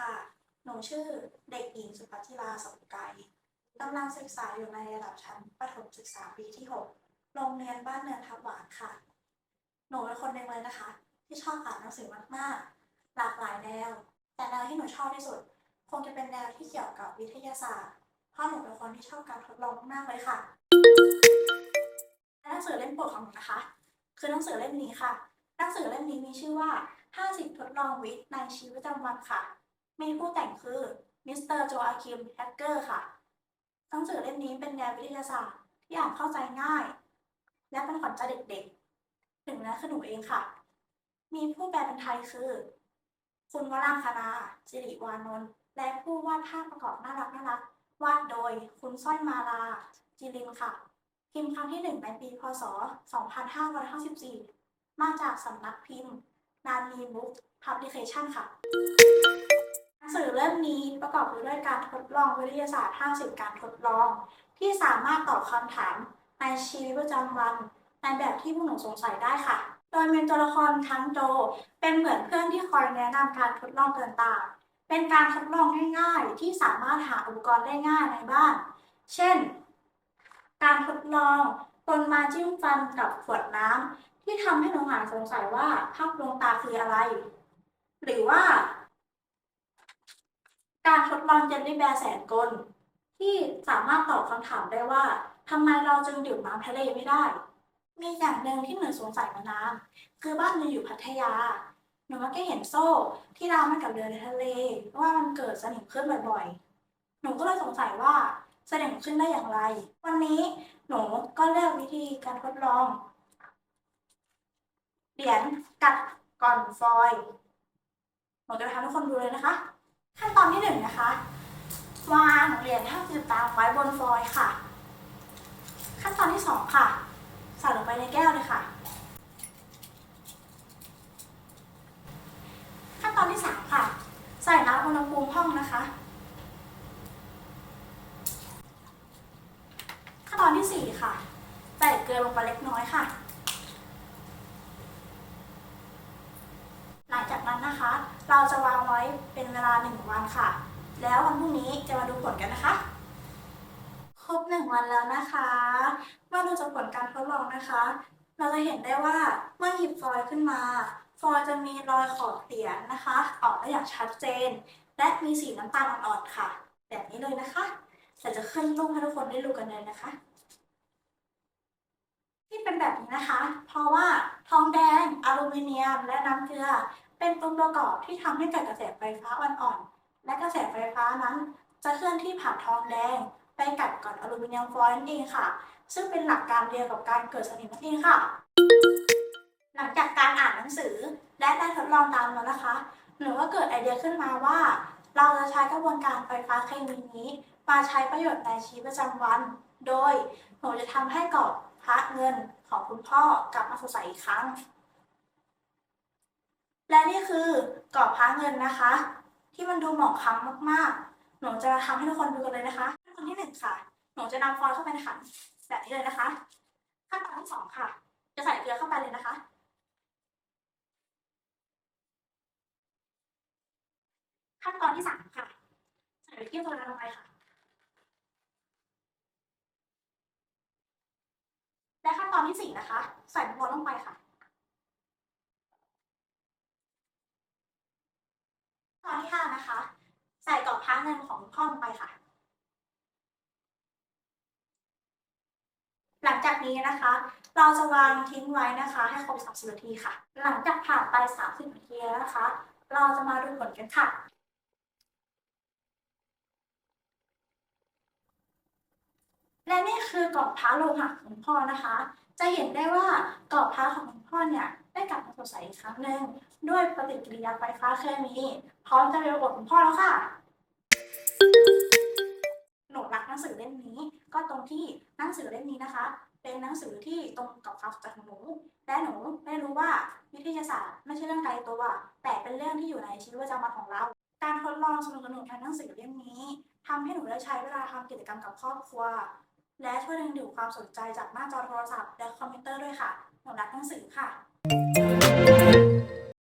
ค่ะ หนูชื่อเด็กหญิงสุภัทธิราสมไกรกำลังศึกษาอยู่ในระดับชั้นประถมศึกษาปีที่ 6 โรงเรียนบ้านเนินทับหวานค่ะ หนูเป็นคนหนึ่งเลยนะคะ ที่ชอบอ่านหนังสือมากๆ หลากหลายแนว แต่แนวที่หนูชอบที่สุด คงจะเป็นแนวที่เกี่ยวกับวิทยาศาสตร์ เพราะหนูเป็นคนที่ชอบการทดลองมากเลยค่ะ หนังสือเล่มโปรดของหนูนะคะ คือหนังสือเล่มนี้ค่ะ หนังสือเล่มนี้มีชื่อว่า 50 ทดลองวิทย์ในชีวิตประจำวันค่ะ มีผู้แต่งคือมิสเตอร์โจอาคิมแฮกเกอร์ค่ะหนังสือเล่มนี้เป็นแนววิทยาศาสตร์ที่อ่านเข้าใจง่าย และเป็นขวัญใจเด็กๆถึงแม้คือหนูเองค่ะ มีผู้แปลเป็นไทยคือ คุณวรางคณาสิริวานนท์และผู้วาดภาพประกอบน่ารักน่ารักวาดโดยคุณสร้อยมาลาจิรินค่ะพิมพ์ครั้งที่หนึ่งในปีพศ 2554 มาจากสำนักพิมพ์ นานีบุ๊กพับลิเคชันค่ะ นังสือเล่มนี้ประกอบไปด้วยการทดลองวิทยาศาสตร์ 50 การทดลอง ที่สามารถตอบคำถามในชีวิตประจำวัน ในแบบที่พวกหนูสงสัยได้ค่ะ โดยมีตัวละครทั้งโจเป็นเหมือนเพื่อนที่คอยแนะนำการทดลองต่างๆ เป็นการทดลองง่ายๆ ที่สามารถหาอุปกรณ์ได้ง่ายในบ้าน เช่น การทดลองตนมาจิ้มฟันกับขวดน้ำที่ทำให้หนูหายสงสัยว่าภาพดวงตาคืออะไร หรือว่า การทดลองเจลลี่แบร์แสนกล ที่สามารถตอบคำถามได้ว่าทำไมเราจึงดื่มน้ำทะเลไม่ได้ มีอย่างหนึ่งที่หนูสงสัยมานานคือบ้านหนูอยู่พัทยา หนูมักจะเห็นโซ่ที่รามมันกับเรือในทะเลว่ามันเกิดสนิมขึ้นบ่อยๆ หนูก็เลยสงสัยว่าสนิมขึ้นได้อย่างไร วันนี้หนูก็เลือกวิธีการทดลอง เหรียญกัดก่อนฟอยหนูจะทำให้ทุกคนดูเลยนะคะ ขั้นตอนที่หนึ่งนะคะ วางเหรียญห้าสิบตังค์ไว้บนฟอยล์ค่ะ ขั้นตอนที่สองค่ะ ใส่ลงไปในแก้วเลยค่ะ ขั้นตอนที่สามค่ะ ใส่น้ำอุณหภูมิห้องนะคะ ขั้นตอนที่สี่ค่ะ ใส่เกลือลงไปเล็กน้อยค่ะ หลังจากนั้นนะคะ เราจะวางไว้เป็นเวลาหนึ่งวันค่ะ แล้ววันพรุ่งนี้จะมาดูผลกันนะคะ ครบหนึ่งวันแล้วนะคะเมื่อดูจากผลการทดลองนะคะ เราจะเห็นได้ว่าเมื่อหยิบฟอยล์ขึ้นมา ฟอยล์จะมีรอยขอบเหรียญนะคะ ออกได้อย่างชัดเจน และมีสีน้ำตาลอ่อนๆค่ะ แบบนี้เลยนะคะแต่จะขึ้นรูปให้ทุกคนได้ดูกันเลยนะคะที่เป็นแบบนี้นะคะ เพราะว่าทองแดง อลูมิเนียม และน้ำเกลือ เป็นองค์ประกอบที่ทำให้เกิดกระแสไฟฟ้าอ่อนๆ และกระแสไฟฟ้านั้น จะเคลื่อนที่ผ่านทองแดง ไปกัดก่อนอลูมิเนียมฟอยล์นั่นเองค่ะ ซึ่งเป็นหลักการเดียวกับการเกิดสนิมนั่นเองค่ะ หลังจากการอ่านหนังสือและได้ทดลองตามแล้วนะคะ หนูก็เกิดไอเดียขึ้นมาว่า เราจะใช้กระบวนการไฟฟ้าเคมีนี้มาใช้ประโยชน์ในชีวิตประจำวัน โดยหนูจะทำให้กรอบพระเงินของคุณพ่อกลับมาสดใสอีกครั้ง และนี่คือกรอบพระเงินนะคะ ที่มันดูหมองคล้ำมากๆ หนูจะทำให้ทุกคนดูกันเลยนะคะขั้นตอนที่หนึ่งค่ะ หนูจะนำฟอยล์เข้าไปในขันแบบนี้เลยนะคะ ขั้นตอนที่สองค่ะ จะใส่เกลือเข้าไปเลยนะคะ ขั้นตอนที่สามค่ะ ใส่เบกกิ้งโซดาลงไปค่ะ และขั้นตอนที่สี่นะคะ ใส่น้ำร้อนลงไปค่ะ ตอนที่ห้านะคะ ใส่กรอบพระเงินของพ่อลงไปค่ะ หลังจากนี้นะคะ เราจะวางทิ้งไว้นะคะ ให้ครบ30นาทีค่ะ หลังจากผ่านไป30นาทีแล้วนะคะ เราจะมาดูผลกันค่ะและนี่คือกรอบพระโลหะของพ่อนะคะ จะเห็นได้ว่ากรอบพระของพ่อเนี่ยได้กลับมาสดใสอีกครั้งหนึ่ง ด้วยปฏิกิริยาไฟฟ้าเคมีพร้อมจะเรียนบทคุณพ่อแล้วค่ะ หนูรักหนังสือเล่มนี้ ก็ตรงที่หนังสือเล่มนี้นะคะ เป็นหนังสือที่ตรงกับความสนใจของหนู และหนูได้รู้ว่าวิทยาศาสตร์ไม่ใช่เรื่องไกลตัว แต่เป็นเรื่องที่อยู่ในชีวิตประจำวันของเรา การทดลองสนุกสนุกในหนังสือเล่มนี้ทำให้หนูได้ใช้เวลาทำกิจกรรมกับครอบครัว และช่วยดึงดูดความสนใจจากหน้าจอโทรศัพท์และคอมพิวเตอร์ด้วยค่ะ หนูรักหนังสือค่ะ